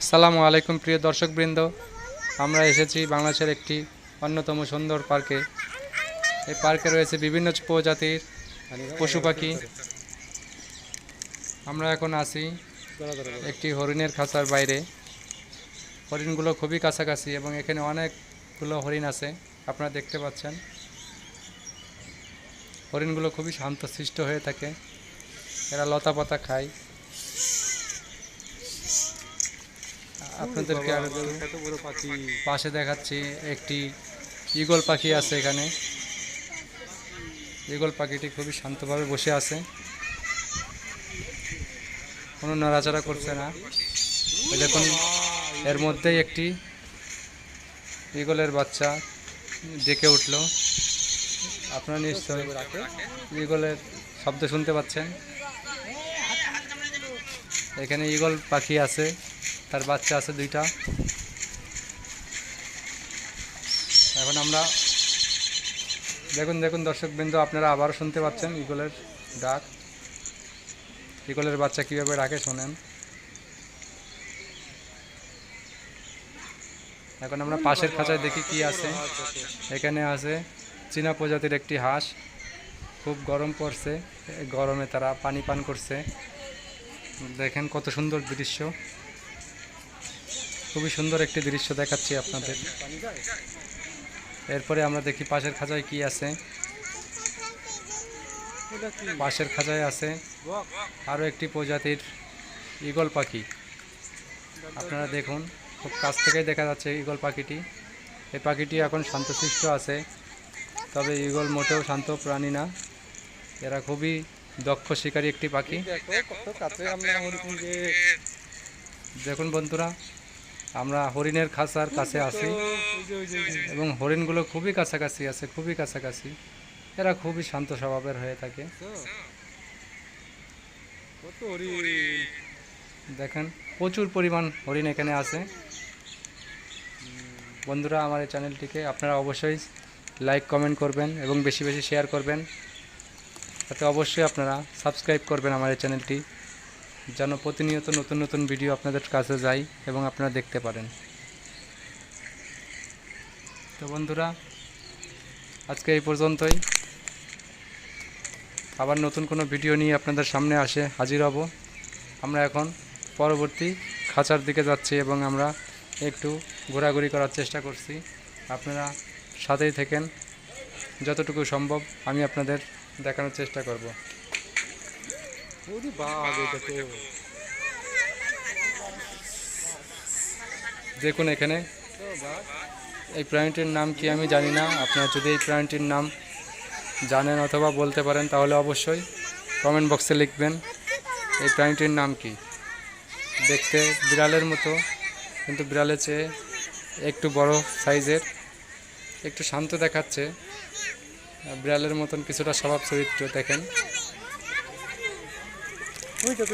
সালামু আলাইকুম প্রিয় দর্শকবৃন্দ। আমরা এসেছি বাংলাদেশের একটি অন্যতম সুন্দর পার্কে। এই পার্কে রয়েছে বিভিন্ন প্রজাতির পশু পাখি। আমরা এখন আছি একটি হরিণের খাঁচার বাইরে। হরিণগুলো খুবই কাছাকাছি এবং এখানে অনেকগুলো হরিণ আছে, আপনারা দেখতে পাচ্ছেন। হরিণগুলো খুবই শান্তশিষ্ট হয়ে থাকে। এরা লতা পাতা খায়। আপনাদেরকে আর কত বড় পাখি। পাশে দেখাচ্ছি একটি ঈগল পাখি আছে এখানে। ঈগল পাখিটি খুবই শান্তভাবে বসে আছে। কোনো নড়াচড়া করছে না। দেখুন এর মধ্যেই একটি ঈগলের বাচ্চা ডেকে উঠল। আপনারা নিশ্চয় ঈগলের শব্দ শুনতে পাচ্ছেন। এখানে ঈগল পাখি আছে। তার বাচ্চা আছে দুইটা। এখন আমরা দেখুন দেখুন দর্শক বিন্দু আপনারা আবারও শুনতে পাচ্ছেন ইগলের ডাক। ইগলের বাচ্চা কীভাবে ডাকে শোনেন। এখন আমরা পাশের খাঁচায় দেখি কি আছে। এখানে আছে চীনা প্রজাতির একটি হাঁস। খুব গরম পড়ছে, গরমে তারা পানি পান করছে। দেখেন কত সুন্দর দৃশ্য। খুবই সুন্দর একটি দৃশ্য দেখাচ্ছি আপনাদের। এরপরে আমরা দেখি পাশের খাঁচায় কি আছে। পাশের খাঁচায় আছে আরও একটি প্রজাতির ঈগল পাখি। আপনারা দেখুন, খুব কাছ থেকেই দেখা যাচ্ছে ঈগল পাখিটি। এই পাখিটি এখন শান্তশিষ্ট আছে, তবে ঈগল মোটেও শান্ত প্রাণী না। এরা খুবই দক্ষ, শিকারী একটি পাখি। দেখুন বন্ধুরা আমরা হরিণের খাঁচার কাছে আছি এবং হরিণগুলো খুবই কাছাকাছি আছে খুবই কাছাকাছি। এরা খুবই শান্ত স্বভাবের হয়ে থাকে। দেখেন প্রচুর পরিমাণ হরিণ এখানে আছে। বন্ধুরা আমার এই চ্যানেলটিকে আপনারা অবশ্যই লাইক কমেন্ট করবেন এবং বেশি বেশি শেয়ার করবেন। তাতে অবশ্যই আপনারা সাবস্ক্রাইব করবেন আমার এই চ্যানেলটি। যেন প্রতিনিয়ত নতুন নতুন ভিডিও আপনাদের কাছে যায় এবং আপনারা দেখতে পারেন। তো বন্ধুরা, আজকে এই পর্যন্তই। আবার নতুন কোনো ভিডিও নিয়ে আপনাদের সামনে আসে, হাজির হব। আমরা এখন পরবর্তী খাঁচার দিকে যাচ্ছি এবং আমরা একটু ঘোরাঘুরি করার চেষ্টা করছি। আপনারা সাথেই থাকেন। যতটুকু সম্ভব আমি আপনাদের দেখানোর চেষ্টা করব। এটা তো দেখুন এখানে। এই প্রাণীটির নাম কি আমি জানি না। আপনারা যদি এই প্রাণীটির নাম জানেন অথবা বলতে পারেন, তাহলে অবশ্যই কমেন্ট বক্সে লিখবেন এই প্রাণীটির নাম কি। দেখতে বিড়ালের মতো, কিন্তু বিড়ালের চেয়ে একটু বড় সাইজের, একটু শান্ত দেখাচ্ছে। বিড়ালের মতন কিছুটা স্বভাব চরিত্র দেখেন। ওই তো